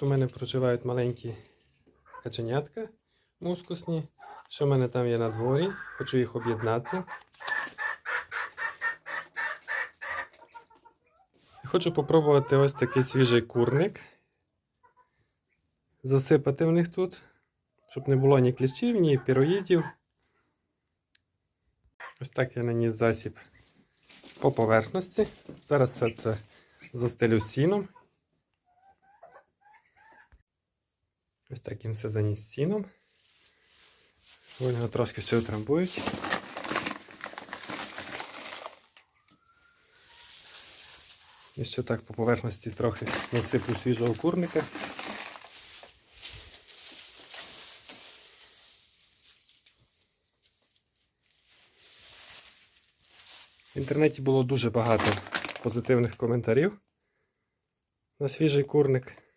Тут у мене проживають маленькі каченятка мускусні. Що в мене там є на дворі? Хочу їх об'єднати. Хочу попробувати ось такий свіжий курник. Засипати в них тут, щоб не було ні кліщів, ні піроїдів. Ось так я наніс засіб по поверхності. Зараз все це застелю сіном. Ось так їм все заніс сіном. Вони його трошки ще утрамбують. І ще так по поверхності трохи насиплю свіжого курника. В інтернеті було дуже багато позитивних коментарів на свіжий курник.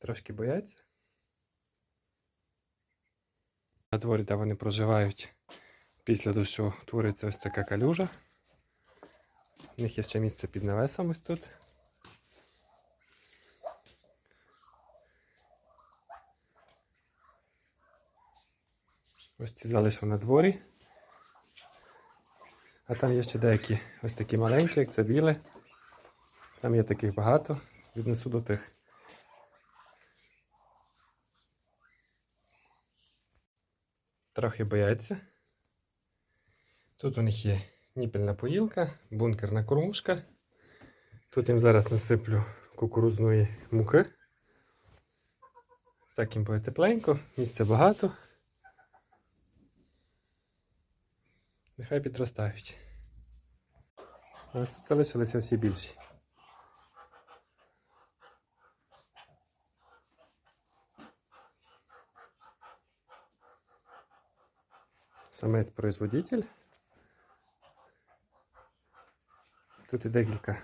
Трошки бояться. На дворі, де вони проживають, після дощу твориться ось така калюжа. У них є ще місце під навесом ось тут. Ось ці залишу на дворі. А там є ще деякі ось такі маленькі, як це біле. Там є таких багато. Віднесу до тих. Трохи бояться. Тут у них є ніпельна поїлка, бункерна кормушка. Тут їм зараз насиплю кукурузної муки. З таким буде тепленько, місця багато. Нехай підростають. Ось тут залишилися всі більші. Самець производитель. Тут і декілька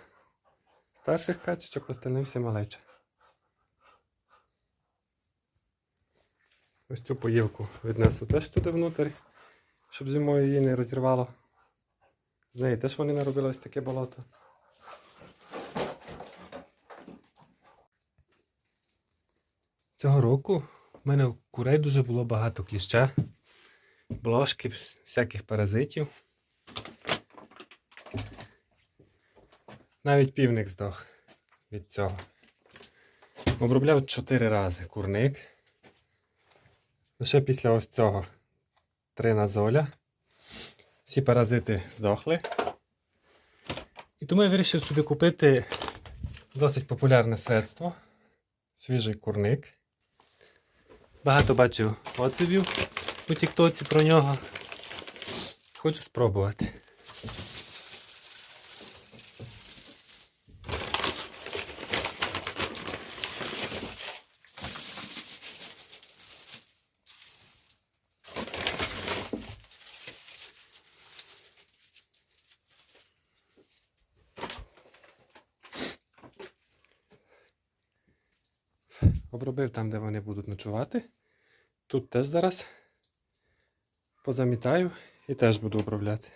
старших качечок, остальні всі малеча. Ось цю поївку віднесу теж туди внутрі, щоб зимою її не розірвало. З неї теж вони наробили ось таке болото. Цього року в мене курей дуже було багато кліща, блошки, всяких паразитів. Навіть півник здох від цього. Обробляв 4 рази курник. Лише після ось цього триназоля. Всі паразити здохли. І тому я вирішив собі купити досить популярне средство. Свіжий курник. Багато бачив отзивів у Тіктоці про нього. Хочу спробувати. Обробив там, де вони будуть ночувати. Тут теж зараз позамітаю і теж буду обробляти.